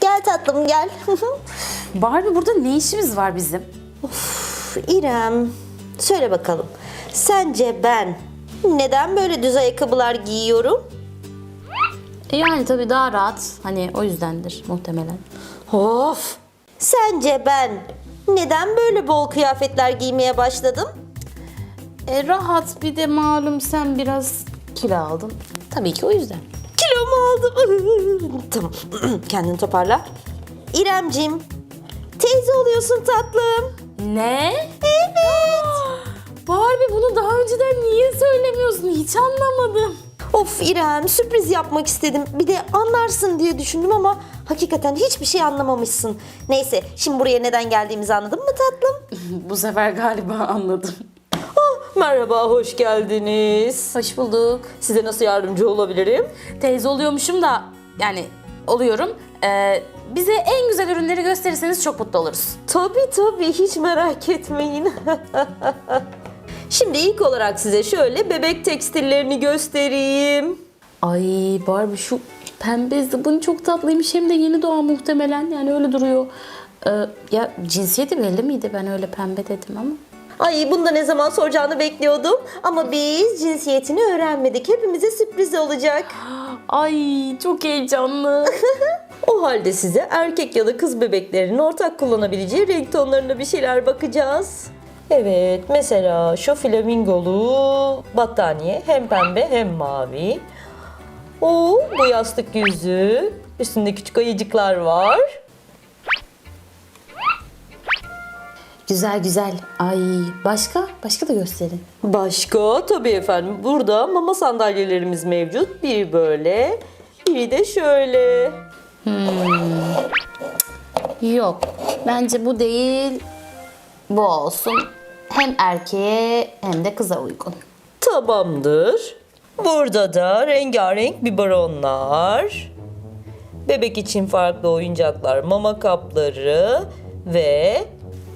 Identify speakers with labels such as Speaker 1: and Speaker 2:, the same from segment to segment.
Speaker 1: Gel tatlım gel.
Speaker 2: Barbie burada ne işimiz var bizim?
Speaker 1: Üf, İrem, söyle bakalım. Sence ben neden böyle düz ayakkabılar giyiyorum?
Speaker 2: E yani tabii daha rahat. Hani o yüzdendir muhtemelen.
Speaker 1: Of! Sence ben neden böyle bol kıyafetler giymeye başladım?
Speaker 2: E rahat bir de malum sen biraz kilo aldın. Tabii ki o yüzden.
Speaker 1: Mu aldım? tamam, kendini toparla. İremcim, teyze oluyorsun tatlım.
Speaker 2: Ne? Evet. Barbie bunu daha önceden niye söylemiyorsun? Hiç anlamadım.
Speaker 1: Of İrem, sürpriz yapmak istedim. Bir de anlarsın diye düşündüm ama hakikaten hiçbir şey anlamamışsın. Neyse, şimdi buraya neden geldiğimizi anladın mı tatlım?
Speaker 2: Bu sefer galiba anladım.
Speaker 1: Merhaba, hoş geldiniz.
Speaker 2: Hoş bulduk.
Speaker 1: Size nasıl yardımcı olabilirim?
Speaker 2: Teyze oluyormuşum da yani oluyorum. Ee, bize en güzel ürünleri gösterirseniz çok mutlu oluruz.
Speaker 1: Tabii tabii hiç merak etmeyin. Şimdi ilk olarak size şöyle bebek tekstillerini göstereyim.
Speaker 2: Ay Barbie şu pembe zıbın çok tatlıymış hem de yeni doğan muhtemelen yani öyle duruyor. Ee, ya cinsiyeti belli miydi ben öyle pembe dedim ama.
Speaker 1: Ay bunu da ne zaman soracağını bekliyordum. Ama biz cinsiyetini öğrenmedik. Hepimize sürpriz olacak.
Speaker 2: Ay çok heyecanlı.
Speaker 1: O halde size erkek ya da kız bebeklerin ortak kullanabileceği renk tonlarına bir şeyler bakacağız. Evet, mesela şu flamingolu battaniye hem pembe hem mavi. O bu yastık yüzü. Üstünde küçük ayıcıklar var.
Speaker 2: Güzel güzel. Ay başka? Başka da gösterin.
Speaker 1: Başka tabii efendim. Burada mama sandalyelerimiz mevcut. Biri böyle, biri de şöyle.
Speaker 2: Yok. Bence bu değil. Bu olsun. Hem erkeğe hem de kıza uygun.
Speaker 1: Tamamdır. Burada da rengarenk biberonlar, bebek için farklı oyuncaklar, mama kapları ve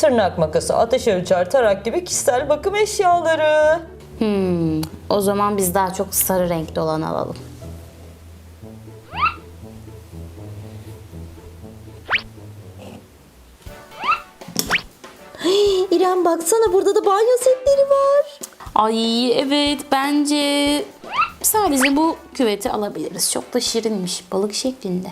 Speaker 1: tırnak makası, ateş ölçer, tarak gibi kişisel bakım eşyaları.
Speaker 2: Hmm, o zaman biz daha çok sarı renkli olan alalım.
Speaker 1: İrem baksana burada da banyo setleri var.
Speaker 2: Ay evet bence sadece bu küveti alabiliriz. Çok da şirinmiş balık şeklinde.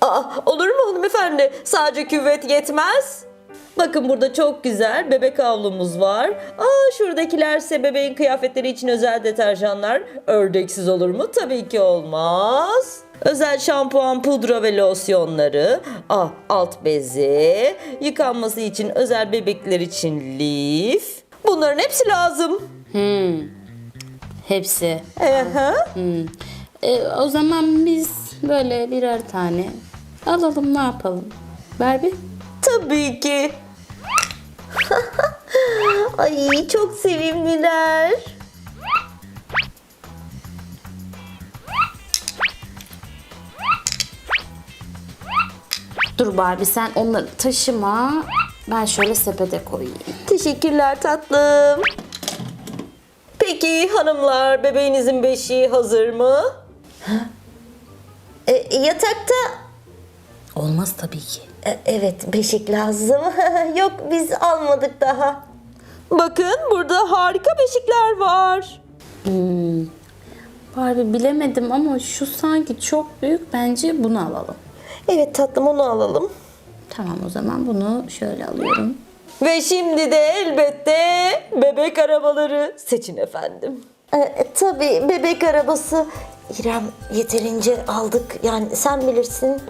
Speaker 1: Aa, olur mu hanımefendi? Sadece küvet yetmez. Bakın burada çok güzel bebek havlumuz var. Aa şuradakilerse bebeğin kıyafetleri için özel deterjanlar. Ördeksiz olur mu? Tabii ki olmaz. Özel şampuan, pudra ve losyonları, ah, alt bezi, yıkanması için özel bebekler için lif. Bunların hepsi lazım.
Speaker 2: Hepsi.
Speaker 1: Aha.
Speaker 2: E, o zaman biz böyle birer tane alalım ne yapalım? Barbie?
Speaker 1: Tabii ki. Ay çok sevimliler.
Speaker 2: Dur Barbie sen onları taşıma. Ben şöyle sepete koyayım.
Speaker 1: Teşekkürler tatlım. Peki hanımlar bebeğinizin beşiği hazır mı? E, yatakta
Speaker 2: Olmaz tabii ki.
Speaker 1: E, evet beşik lazım. Yok biz almadık daha. Bakın burada harika beşikler var.
Speaker 2: Barbie bilemedim ama şu sanki çok büyük. Bence bunu alalım.
Speaker 1: Evet tatlım onu alalım.
Speaker 2: Tamam o zaman bunu şöyle alıyorum.
Speaker 1: Ve şimdi de elbette bebek arabaları seçin efendim. E, tabii bebek arabası. İrem yeterince aldık. Yani sen bilirsin.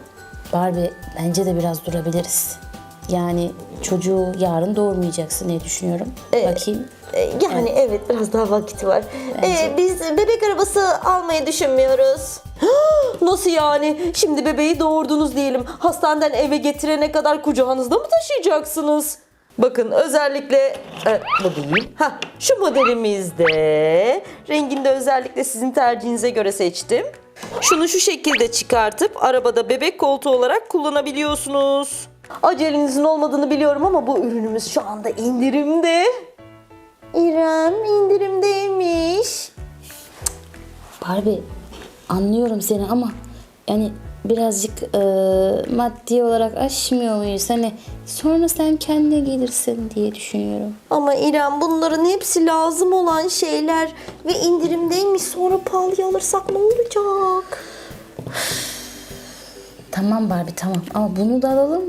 Speaker 2: Barbie bence de biraz durabiliriz. Yani çocuğu yarın doğurmayacaksın diye düşünüyorum. Bakayım.
Speaker 1: E, Yani evet. biraz daha vakit var.
Speaker 2: Bence.
Speaker 1: E, biz bebek arabası almayı düşünmüyoruz. Nasıl yani? Şimdi bebeği doğurdunuz diyelim. Hastaneden eve getirene kadar kucağınızda mı taşıyacaksınız? Bakın özellikle e, bu değil. Ha, şu modelimizde renginde özellikle sizin tercihinize göre seçtim. Şunu şu şekilde çıkartıp arabada bebek koltuğu olarak kullanabiliyorsunuz. Acelenizin olmadığını biliyorum ama bu ürünümüz şu anda indirimde. İrem indirimdeymiş.
Speaker 2: Barbie anlıyorum seni ama yani birazcık e, maddi olarak aşmıyor muyuz? Hani sonra sen kendine gelirsin diye düşünüyorum.
Speaker 1: Ama İrem bunların hepsi lazım olan şeyler ve indirimdeymiş sonra pahalıya alırsak ne olacak?
Speaker 2: Tamam Barbie tamam ama bunu da alalım.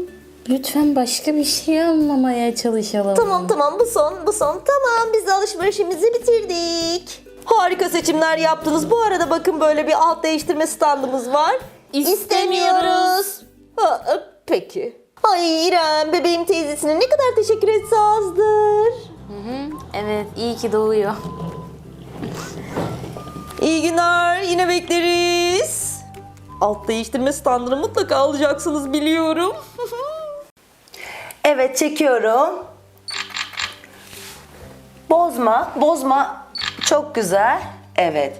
Speaker 2: Lütfen başka bir şey almamaya çalışalım.
Speaker 1: Tamam tamam bu son bu son tamam biz alışverişimizi bitirdik. Harika seçimler yaptınız. Bu arada bakın böyle bir alt değiştirme standımız var.
Speaker 2: İstemiyoruz.
Speaker 1: Ha, e, peki. Ay İrem bebeğim teyzesine ne kadar teşekkür etse azdır.
Speaker 2: Evet iyi ki doğuyor.
Speaker 1: İyi günler yine bekleriz. Alt değiştirme standını mutlaka alacaksınız biliyorum.
Speaker 3: Evet çekiyorum. Bozma, bozma. Çok güzel. Evet.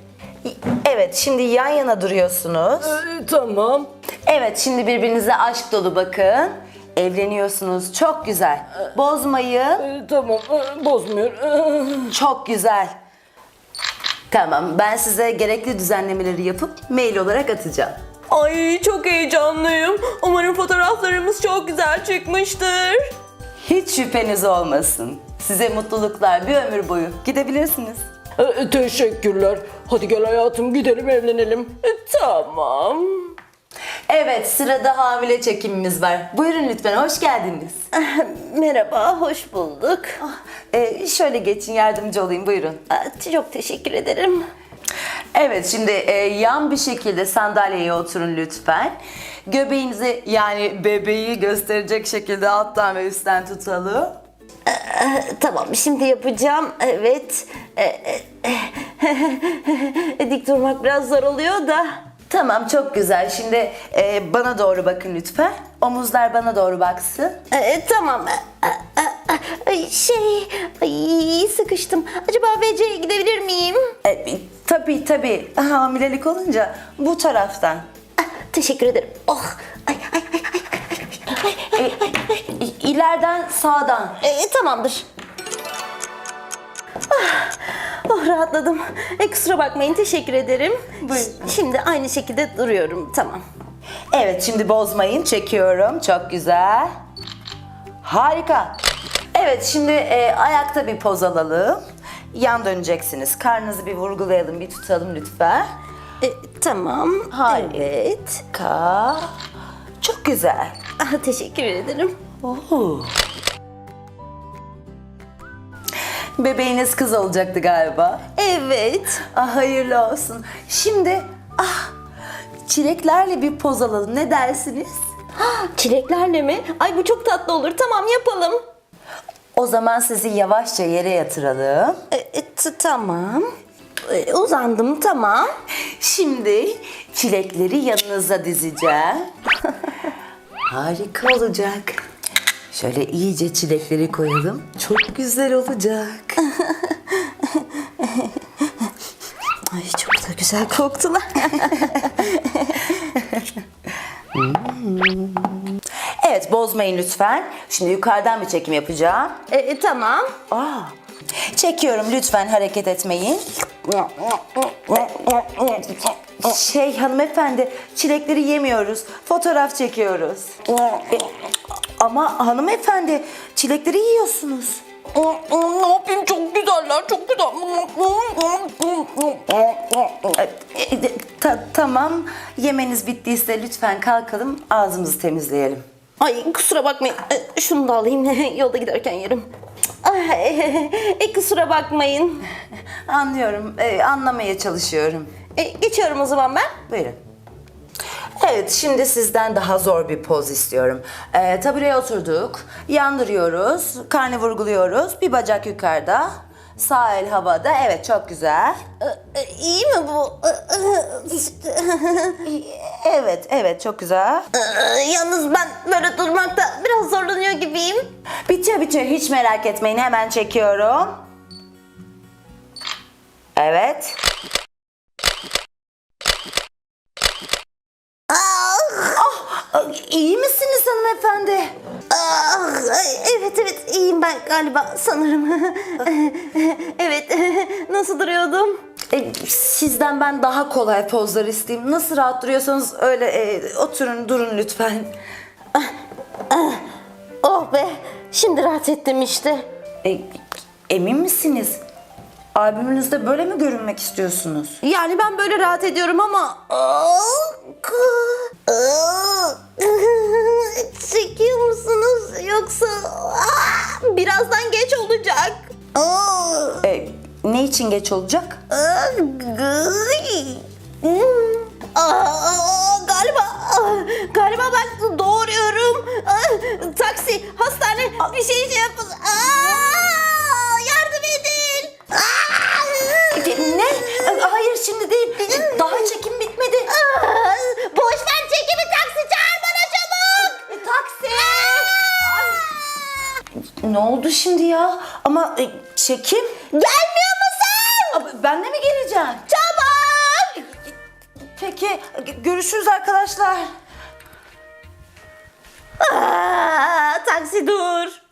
Speaker 3: Evet şimdi yan yana duruyorsunuz.
Speaker 1: tamam.
Speaker 3: Evet şimdi birbirinize aşk dolu bakın. Evleniyorsunuz. Çok güzel. Bozmayın.
Speaker 1: tamam bozmuyor.
Speaker 3: Çok güzel. Tamam ben size gerekli düzenlemeleri yapıp mail olarak atacağım.
Speaker 1: Ay çok heyecanlıyım. Umarım fotoğraflarımız çok güzel çıkmıştır.
Speaker 3: Hiç şüpheniz olmasın. Size mutluluklar bir ömür boyu. Gidebilirsiniz.
Speaker 4: E, teşekkürler. Hadi gel hayatım gidelim evlenelim.
Speaker 1: E, tamam.
Speaker 3: Evet sırada hamile çekimimiz var. Buyurun lütfen hoş geldiniz.
Speaker 1: Merhaba, hoş bulduk.
Speaker 3: Ee, şöyle geçin yardımcı olayım buyurun.
Speaker 1: Aa, Çok teşekkür ederim.
Speaker 3: Evet şimdi e, yan bir şekilde sandalyeye oturun lütfen. Göbeğinizi yani bebeği gösterecek şekilde alttan ve üstten tutalım.
Speaker 1: Tamam şimdi yapacağım. Evet. Dik durmak biraz zor oluyor da.
Speaker 3: Tamam çok güzel. Şimdi e, bana doğru bakın lütfen. Omuzlar bana doğru baksın.
Speaker 1: E, e tamam. Ay, şey, ay, sıkıştım. Acaba VC'ye gidebilir miyim?
Speaker 3: E, tabii tabii. Hamilelik olunca bu taraftan.
Speaker 1: Ah, teşekkür ederim. Oh.
Speaker 3: E, ileriden sağdan.
Speaker 1: E, tamamdır. Ah, oh, rahatladım. E, kusura bakmayın, teşekkür ederim.
Speaker 3: Buyurun.
Speaker 1: Şimdi aynı şekilde duruyorum, tamam.
Speaker 3: Evet şimdi bozmayın çekiyorum çok güzel. Harika. Evet şimdi e, ayakta bir poz alalım. Yan döneceksiniz. Karnınızı bir vurgulayalım bir tutalım lütfen.
Speaker 1: E, tamam,
Speaker 3: Harika.
Speaker 1: evet.
Speaker 3: Ka. Çok güzel.
Speaker 1: Ah, teşekkür ederim.
Speaker 3: Oo. Bebeğiniz kız olacaktı galiba.
Speaker 1: Evet.
Speaker 3: Ah hayırlı olsun. Şimdi ah çileklerle bir poz alalım. Ne dersiniz?
Speaker 1: Çileklerle mi? Ay bu çok tatlı olur. Tamam yapalım.
Speaker 3: O zaman sizi yavaşça yere yatıralım.
Speaker 1: E, e, t- tamam. E, uzandım tamam.
Speaker 3: Şimdi çilekleri yanınıza dizeceğim. Harika olacak. Şöyle iyice çilekleri koyalım. Çok güzel olacak.
Speaker 1: Ay çok da güzel koktular.
Speaker 3: Evet bozmayın lütfen. Şimdi yukarıdan bir çekim yapacağım.
Speaker 1: E, e, tamam.
Speaker 3: Aa, çekiyorum lütfen hareket etmeyin. Şey hanımefendi çilekleri yemiyoruz. Fotoğraf çekiyoruz. Ama hanımefendi çilekleri yiyorsunuz.
Speaker 4: Ne yapayım çok güzeller çok güzel.
Speaker 3: E, ta- tamam yemeniz bittiyse lütfen kalkalım ağzımızı temizleyelim.
Speaker 1: Ay kusura bakmayın. E, şunu da alayım. Yolda giderken yerim. Ay, e, kusura bakmayın.
Speaker 3: Anlıyorum e, anlamaya çalışıyorum.
Speaker 1: E, geçiyorum o zaman ben.
Speaker 3: Buyurun. Evet, şimdi sizden daha zor bir poz istiyorum. Ee, tabureye oturduk, yandırıyoruz, karnı vurguluyoruz, bir bacak yukarıda, sağ el havada. Evet, çok güzel.
Speaker 1: E, e, iyi mi bu? E,
Speaker 3: Evet, evet, çok güzel.
Speaker 1: e, yalnız ben böyle durmakta biraz zorlanıyor gibiyim.
Speaker 3: Bitiyor, bitiyor. Hiç merak etmeyin, hemen çekiyorum. Evet. Ah, iyi misiniz hanımefendi?
Speaker 1: Ah, ay, evet evet iyiyim ben galiba sanırım. evet nasıl duruyordum?
Speaker 3: e, sizden ben daha kolay pozlar isteyeyim. Nasıl rahat duruyorsanız öyle e, oturun durun lütfen.
Speaker 1: Oh be şimdi rahat ettim işte.
Speaker 3: E, emin misiniz? Albümünüzde böyle mi görünmek istiyorsunuz?
Speaker 1: Yani ben böyle rahat ediyorum ama... Çekiyor musunuz yoksa birazdan geç olacak?
Speaker 3: E, ne için geç olacak?
Speaker 1: Aa, galiba galiba ben doğuruyorum. Aa, Taksi, hastane bir şey şey yapın. Aa, yardım edin.
Speaker 3: Ne? Hayır şimdi değil. Daha çekim bitmedi.
Speaker 1: Aa,
Speaker 3: Ne oldu şimdi ya? Ama e, çekim...
Speaker 1: Gelmiyor musun?
Speaker 3: Aa, Ben de mi geleceğim?
Speaker 1: Çabuk.
Speaker 3: Peki görüşürüz arkadaşlar.
Speaker 1: Aa, taksi dur.